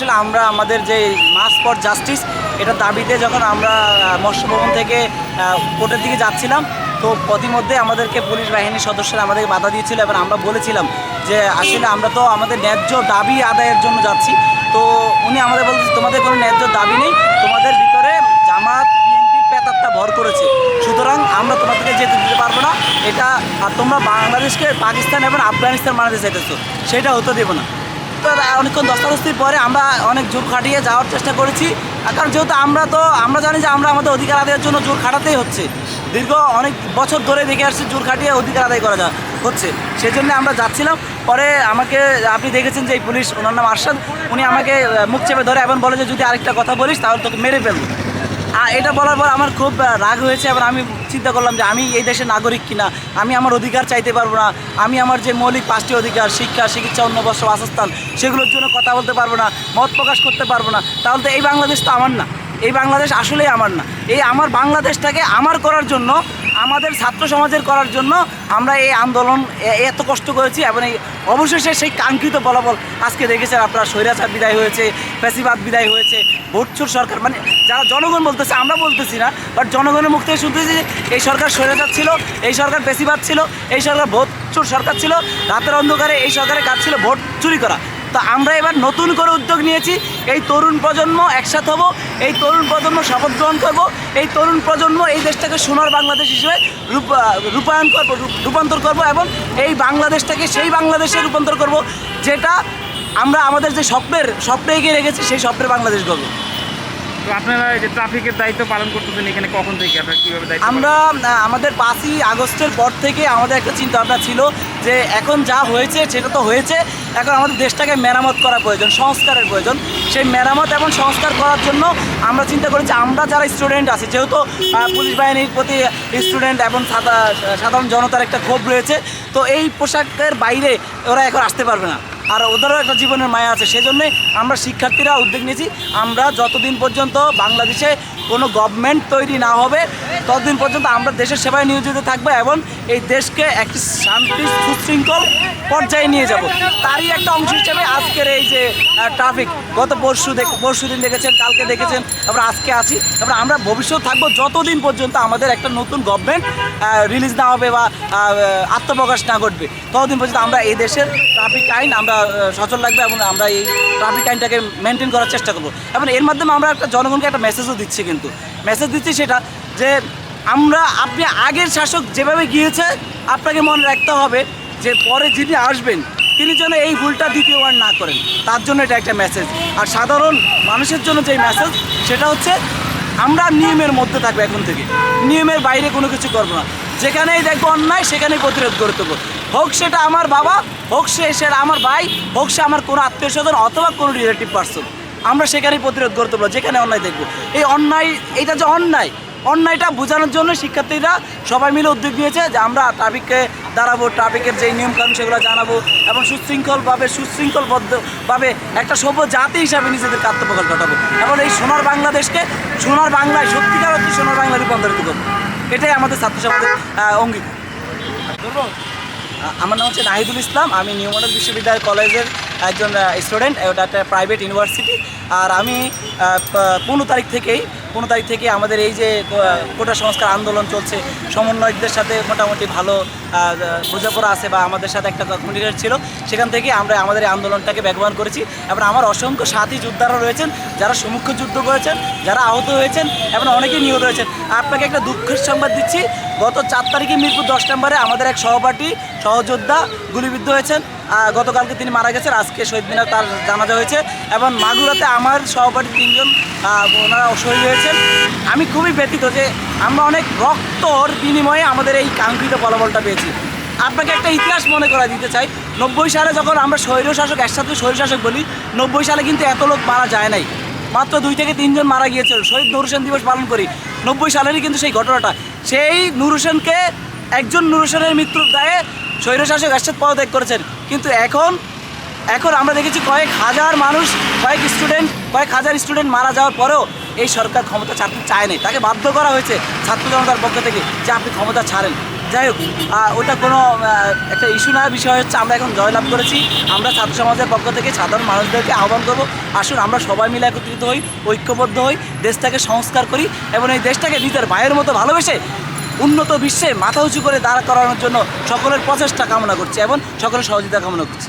আসলে আমরা আমাদের যে মাস ফর জাস্টিস এটা দাবিতে যখন আমরা আহ, মৎস্য ভবন থেকে কোর্টের দিকে যাচ্ছিলাম তো প্রতিমধ্যে আমাদেরকে পুলিশ বাহিনীর সদস্যরা আমাদেরকে বাধা দিয়েছিল এবং আমরা বলেছিলাম যে আসলে আমরা তো আমাদের ন্যায্য দাবি আদায়ের জন্য যাচ্ছি। তো উনি আমাদের বলতেছে তোমাদের কোনো ন্যায্য দাবি নেই তোমাদের ভিতরে জামাত বিএনপির পেতাত্তা ভর করেছে। সুতরাং আমরা তোমাদেরকে যেতে দিতে পারব না। এটা আর তোমরা বাংলাদেশকে পাকিস্তান এবং আফগানিস্তান বানাতে চাইতেছো। সেটা হতে দেবো না। অনেকক্ষণ দস্তাদস্তির পরে আমরা অনেক জোর খাটিয়ে যাওয়ার চেষ্টা করেছি। কারণ যেহেতু আমরা তো, আমরা জানি যে আমরা আমাদের অধিকার আদায়ের জন্য জোর খাটাতেই হচ্ছে। দীর্ঘ অনেক বছর ধরে দেখে আসছি জোর খাটিয়ে অধিকার আদায় করা যা হচ্ছে। সেই জন্য আমরা যাচ্ছিলাম। পরে আমাকে, আপনি দেখেছেন যে এই পুলিশ, ওনার নাম আরশাদ। উনি আমাকে মুখ চেপে ধরে এবং বলে যে, যদি আরেকটা কথা বলিস, তাহলে তোকে মেরে ফেলব। এটা বলার পর আমার খুব রাগ হয়েছে এবং আমি চিন্তা করলাম যে আমি এই দেশের নাগরিক কিনা। আমি আমার অধিকার চাইতে পারব না। আমি আমার যে মৌলিক পাঁচটি অধিকার, শিক্ষা, চিকিৎসা অন্নবস্ত্র বাসস্থান সেগুলোর জন্য কথা বলতে পারব না, মত প্রকাশ করতে পারব না। তাহলে তো এই বাংলাদেশ তো আমার না। এই বাংলাদেশ আসলেই আমার না। এই আমার বাংলাদেশটাকে আমার করার জন্য, আমাদের ছাত্র সমাজের করার জন্য আমরা এই আন্দোলন এত কষ্ট করেছি এবং এই অবশেষে সেই কাঙ্ক্ষিত ফলাফল আজকে দেখেছেন আপনারা। স্বৈরাচার বিদায় হয়েছে, ফ্যাসিবাদ বিদায় হয়েছে ভোটচুর সরকার। মানে যারা জনগণ বলতেছে, আমরা বলতেছি না বাট জনগণের মুখ থেকে শুনতেছি যে এই সরকার স্বৈরাচার ছিল এই সরকার ফ্যাসিবাদ ছিল, এই সরকার ভোটচুর সরকার ছিল, রাতের অন্ধকারে এই সরকারের কাজ ছিল ভোট চুরি করা। তো আমরা এবার নতুন করে উদ্যোগ নিয়েছি, এই তরুণ প্রজন্ম একসাথে হব, এই তরুণ প্রজন্ম শপথ গ্রহণ করব, এই তরুণ প্রজন্ম এই দেশটাকে সোনার বাংলাদেশ হিসেবে রূপ- রূপায়ণ করব রূপান্তর করব এবং এই বাংলাদেশটাকে সেই বাংলাদেশে রূপান্তর করব, যেটা আমরা আমাদের যে স্বপ্নের স্বপ্নে এগিয়ে রেখেছি সেই স্বপ্নের বাংলাদেশ গর্ব। তো আপনারা যে ট্রাফিকের দায়িত্ব পালন করতেছেন এখানে কখন থেকে? আপনারা কীভাবে দায়িত্ব আমরা আমাদের পাঁচই আগস্টের পর থেকে আমাদের একটা চিন্তা ভাবনা ছিল যে এখন যা হয়েছে সেটা তো হয়েছে। এখন আমাদের দেশটাকে মেরামত করা প্রয়োজন সংস্কারের প্রয়োজন। সেই মেরামত এবং সংস্কার করার জন্য আমরা চিন্তা করেছি আমরা যারা স্টুডেন্ট আছি যেহেতু পুলিশ বাহিনীর প্রতি স্টুডেন্ট এবং সাধারণ জনতার একটা ক্ষোভ রয়েছে তো এই পোশাকের বাইরে ওরা এখন আসতে পারবে না। আর ওদেরও একটা জীবনের মায়া আছে। সেই জন্যে আমরা শিক্ষার্থীরা উদ্যোগ নিয়েছি। আমরা যতদিন পর্যন্ত বাংলাদেশে কোনো গভর্নমেন্ট তৈরি না হবে, ততদিন পর্যন্ত আমরা দেশের সেবায় নিয়োজিত থাকব এবং এই দেশকে একটি শান্তি সুশৃঙ্খল পর্যায়ে নিয়ে যাব। তারই একটা অংশ হিসেবে আজকের এই যে ট্রাফিক গত পরশু দেখ, পরশু দিন দেখেছেন, কালকে দেখেছেন তারপর আজকে আছি। তারপর আমরা ভবিষ্যৎ থাকব যতদিন পর্যন্ত আমাদের একটা নতুন গভর্নমেন্ট রিলিজ না হবে বা আত্মপ্রকাশ না ঘটবে, ততদিন পর্যন্ত আমরা এই দেশের ট্রাফিক আইন আমরা সচল রাখব এবং আমরা এই ট্রাফিক আইনটাকে মেনটেন করার চেষ্টা করব। এবং এর মাধ্যমে আমরা একটা জনগণকে একটা মেসেজও দিচ্ছি কিন্তু। মেসেজ দিচ্ছি সেটা যে আমরা, আপনি আগের শাসক যেভাবে গিয়েছে, আপনাকে মনে রাখতে হবে যে পরে যিনি আসবেন, তিনি যেন এই ভুলটা দ্বিতীয়বার না করেন। তার জন্য এটা একটা মেসেজ আর সাধারণ মানুষের জন্য যে মেসেজ সেটা হচ্ছে আমরা নিয়মের মধ্যে থাকব এখন থেকে। নিয়মের বাইরে কোনো কিছু করব না। যেখানেই দেখব অন্যায়, সেখানেই প্রতিরোধ করে দেবো হোক সেটা আমার বাবা, হোক সে সেটা আমার ভাই, হোক সে আমার কোনো আত্মীয় স্বজন অথবা কোনো রিলেটিভ পার্সন আমরা সেখানেই প্রতিরোধ করতে পারব যেখানে অন্যায় দেখব। এই অন্যায়, এটা যে অন্যায়, অন্যায়টা বোঝানোর জন্য শিক্ষার্থীরা সবাই মিলে উদ্যোগ নিয়েছে যে আমরা ট্রাফিককে দাঁড়াবো, ট্রাফিকের যেই নিয়মকানুন সেগুলো জানাব এবং সুশৃঙ্খলভাবে সুশৃঙ্খলবদ্ধভাবে একটা সভ্য জাতি হিসাবে নিজেদেরকে আত্মপ্রকাশ ঘটাবো এবং এই সোনার বাংলাদেশকে সোনার বাংলায়, সত্যিকার অর্থে সোনার বাংলায় রূপান্তরিত করব। এটাই আমাদের ছাত্র অঙ্গীকার। আমার নাম হচ্ছে নাহিদুল ইসলাম, আমি নিউ মডেল বিশ্ববিদ্যালয় কলেজের একজন স্টুডেন্ট ওটা একটা প্রাইভেট ইউনিভার্সিটি আর আমি পনেরো তারিখ থেকেই, পনেরো তারিখ থেকে আমাদের এই যে কোটা সংস্কার আন্দোলন চলছে, সমন্বয়কদের সাথে মোটামুটি ভালো বোঝাপড়া আছে বা আমাদের সাথে একটা কমিউনিকেট ছিল, সেখান থেকে আমরা আমাদের এই আন্দোলনটাকে ব্যবহার করেছি। এবং আমার অসংখ্য সাথী যোদ্ধারা রয়েছেন, যারা সম্মুখ যুদ্ধ করেছেন, যারা আহত হয়েছেন এবং অনেকেই নিহত হয়েছেন। আপনাকে একটা দুঃখের সংবাদ দিচ্ছি, গত চার তারিখে মিরপুর দশ নম্বরে আমাদের এক সহপাঠী, সহযোদ্ধা গুলিবিদ্ধ হয়েছেন। গতকালকে তিনি মারা গেছেন, আজকে শহীদ মিনার তার জানাজা হয়েছে এবং মাগুরাতে আমার সহপাঠী তিনজন ওনারা শহীদ হয়েছেন। আমি খুবই ব্যথিত যে আমরা অনেক রক্তর বিনিময়ে আমাদের এই কাঙ্ক্ষিত ফলাফলটা পেয়েছি। আপনাকে একটা ইতিহাস মনে করা দিতে চাই। নব্বই সালে যখন আমরা স্বৈরশাসক, একসাথে স্বৈরশাসক বলি, নব্বই সালে কিন্তু এত লোক মারা যায় নাই। মাত্র দুই থেকে তিনজন মারা গিয়েছিল। শহীদ নুর হোসেন দিবস পালন করি। নব্বই সালেরই কিন্তু সেই ঘটনাটা। সেই নুর হোসেনকে, একজন নুর হোসেনের মৃত্যুর দায়ে স্বৈরশাসক একসাথে পদত্যাগ করেছেন। কিন্তু এখন এখন আমরা দেখেছি কয়েক হাজার মানুষ, কয়েক স্টুডেন্ট কয়েক হাজার স্টুডেন্ট মারা যাওয়ার পরেও এই সরকার ক্ষমতা ছাড়তে চায় নাই তাকে বাধ্য করা হয়েছে ছাত্র জনতার পক্ষ থেকে যে আপনি ক্ষমতা ছাড়েন। যাই হোক ওটা কোনো একটা ইস্যু না, বিষয় হচ্ছে আমরা এখন জয়লাভ করেছি। আমরা ছাত্র সমাজের পক্ষ থেকে সাধারণ মানুষদেরকে আহ্বান করব। আসুন, আমরা সবাই মিলে একত্রিত হই, ঐক্যবদ্ধ হই, দেশটাকে সংস্কার করি এবং এই দেশটাকে নিজের ভাইয়ের মতো ভালোবেসে উন্নত বিশ্বে মাথা উঁচু করে দাঁড় করানোর জন্য সকলের প্রচেষ্টা কামনা করছি এবং সকলের সহযোগিতা কামনা করছি।